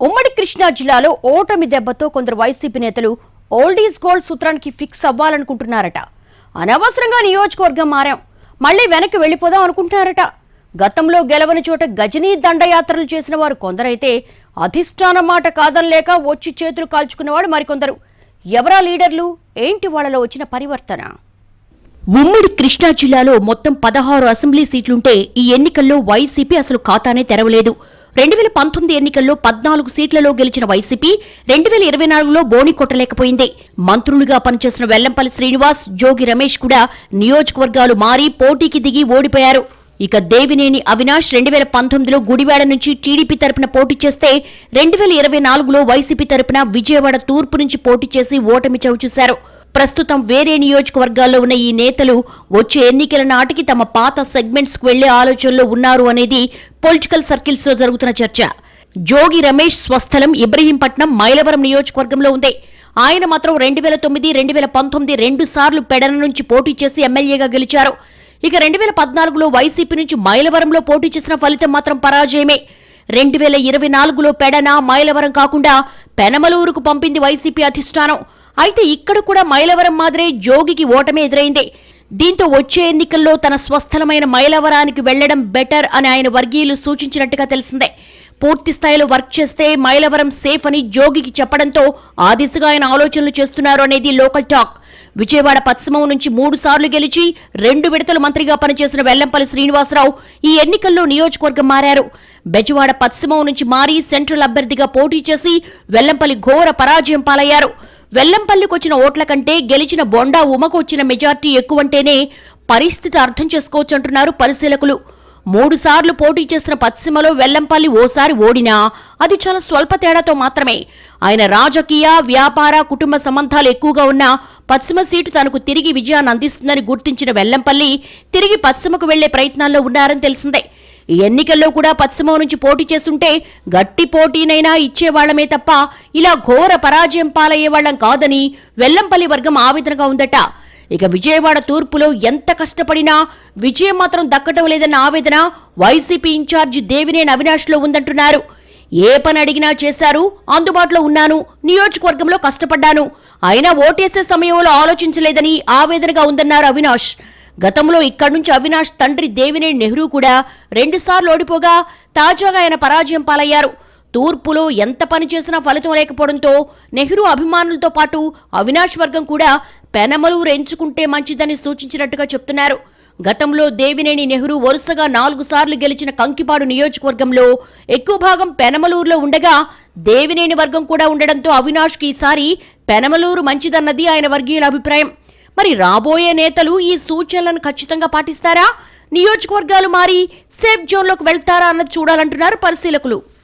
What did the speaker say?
ఉమ్మడి కృష్ణా జిల్లాలో ఓటమి దెబ్బతో కొందరు వైసీపీ నేతలు ఓల్డ్ ఈజ్ గోల్డ్ సూత్రానికి ఫిక్స్ అవ్వాలనుకుంటున్నారట. అనవసరంగా నియోజకవర్గం మారాం. మళ్ళీ వెనక్కి వెళ్ళిపోదాం అనుకుంటున్నారట. గతంలో గెలవని చోట గజనీ దండయాత్రలు చేసిన వారు కొందరైతే అధిష్టాన మాట కాదనలేక వచ్చి చేతులు కాల్చుకున్నవాడు మరికొందరు. ఎవరా లీడర్లు? ఏంటి వాళ్ళలో వచ్చిన పరివర్తన? ఉమ్మడి కృష్ణా జిల్లాలో మొత్తం పదహారు అసెంబ్లీ సీట్లుంటే ఈ ఎన్నికల్లో వైసీపీ అసలు ఖాతానే తెరవలేదు. రెండు వేల పంతొమ్మిది ఎన్నికల్లో పద్నాలుగు సీట్లలో గెలిచిన వైసీపీ రెండు వేల ఇరవై నాలుగులో బోణి కొట్టలేకపోయింది. మంత్రులుగా పనిచేసిన వెల్లంపల్లి శ్రీనివాస్ జోగి రమేష్ కూడా నియోజకవర్గాలు మారి పోటీకి దిగి ఓడిపోయారు. ఇక దేవినేని అవినాష్ రెండు వేల పంతొమ్మిదిలో గుడివాడ నుంచి టీడీపీ తరపున పోటీ చేస్తే రెండు వేల ఇరవై నాలుగులో వైసీపీ తరపున విజయవాడ తూర్పు నుంచి పోటీ చేసి ఓటమి చవిచూశారు. ప్రస్తుతం వేరే నియోజకవర్గాల్లో ఉన్న ఈ నేతలు వచ్చే ఎన్నికల నాటికి తమ పాత సెగ్మెంట్స్కు వెళ్ళే ఆలోచనలో ఉన్నారు అనేది పొలిటికల్ సర్కిల్స్లో జరుగుతున్న చర్చ. జోగి రమేష్ స్వస్థలం ఇబ్రహీంపట్నం మైలవరం నియోజకవర్గంలో ఉంది. ఆయన మాత్రం రెండు వేల తొమ్మిది రెండు వేల పంతొమ్మిది రెండు సార్లు పెడన నుంచి పోటీ చేసి ఎమ్మెల్యేగా గెలిచారు. ఇక రెండు వేల పద్నాలుగులో వైసీపీ నుంచి మైలవరంలో పోటీ చేసిన ఫలితం మాత్రం పరాజయమే. రెండు వేల ఇరవై నాలుగులో పెడన మైలవరం కాకుండా పెనమలూరుకు పంపింది వైసీపీ అధిష్టానం. అయితే ఇక్కడ కూడా మైలవరం మాదిరే జోగికి ఓటమే ఎదురైంది. దీంతో వచ్చే ఎన్నికల్లో తన స్వస్థలమైన మైలవరానికి వెళ్ళడం బెటర్ అని ఆయన వర్గీయులు సూచించినట్టుగా తెలిసిందే. పూర్తి స్థాయిలో వర్క్ చేస్తే మైలవరం సేఫ్ అని జోగికి చెప్పడంతో ఆ దిశగా ఆయన ఆలోచనలు చేస్తున్నారు అనేది లోకల్ టాక్. విజయవాడ పశ్చిమం నుంచి మూడు సార్లు గెలిచి రెండు విడతలు మంత్రిగా పనిచేసిన వెల్లంపల్లి శ్రీనివాసరావు ఈ ఎన్నికల్లో నియోజకవర్గం మారారు. బెజవాడ పశ్చిమం నుంచి మారి సెంట్రల్ అభ్యర్థిగా పోటీ చేసి వెల్లంపల్లి ఘోర పరాజయం పాలయ్యారు. వెల్లంపల్లికి వచ్చిన ఓట్ల కంటే గెలిచిన బొండా ఉమకు వచ్చిన మెజార్టీ ఎక్కువంటేనే పరిస్థితి అర్థం చేసుకోవచ్చంటున్నారు పరిశీలకులు. మూడుసార్లు పోటీ చేసిన పశ్చిమలో వెల్లంపల్లి ఓసారి ఓడినా అది చాలా స్వల్ప తేడాతో మాత్రమే. ఆయన రాజకీయ వ్యాపార కుటుంబ సంబంధాలు ఎక్కువగా ఉన్న పశ్చిమ సీటు తనకు తిరిగి విజయాన్ని అందిస్తుందని గుర్తించిన వెల్లంపల్లి తిరిగి పశ్చిమకు వెళ్ళే ప్రయత్నాల్లో ఉన్నారని తెలిసిందే. ఈ ఎన్నికల్లో కూడా పశ్చిమ నుంచి పోటీ చేస్తుంటే గట్టి పోటీనైనా ఇచ్చేవాళ్ళమే తప్ప ఇలా ఘోర పరాజయం పాలయ్యేవాళ్ళం కాదని వెల్లంపల్లి వర్గం ఆవేదనగా ఉందట. ఇక విజయవాడ తూర్పులో ఎంత కష్టపడినా విజయం మాత్రం దక్కటం లేదన్న ఆవేదన వైసీపీ ఇన్ఛార్జి దేవినేని అవినాష్లో ఉందంటున్నారు. ఏ పని అడిగినా చేశారు అందుబాటులో ఉన్నాను నియోజకవర్గంలో కష్టపడ్డాను. అయినా ఓటేసే సమయంలో ఆలోచించలేదని ఆవేదనగా ఉందన్నారు అవినాష్. గతంలో ఇక్కడి నుంచి అవినాష్ తండ్రి దేవినేని నెహ్రూ కూడా రెండుసార్లు ఓడిపోగా తాజాగా ఆయన పరాజయం పాలయ్యారు. తూర్పులో ఎంత పని చేసినా ఫలితం లేకపోవడంతో నెహ్రూ అభిమానులతో పాటు అవినాష్ వర్గం కూడా పెనమలూరు ఎంచుకుంటే మంచిదని సూచించినట్టుగా చెప్తున్నారు. గతంలో దేవినేని నెహ్రూ వరుసగా నాలుగు సార్లు గెలిచిన కంకిపాడు నియోజకవర్గంలో ఎక్కువ భాగం పెనమలూరులో ఉండగా దేవినేని వర్గం కూడా ఉండడంతో అవినాష్కి ఈసారి పెనమలూరు మంచిదన్నది ఆయన వర్గీయుల అభిప్రాయం. మరి రాబోయే నేతలు ఈ సూచనలను ఖచ్చితంగా పాటిస్తారా? నియోజకవర్గాలు మారి సేఫ్ జోన్లోకి వెళ్తారా అన్నది చూడాలంటున్నారు పరిశీలకులు.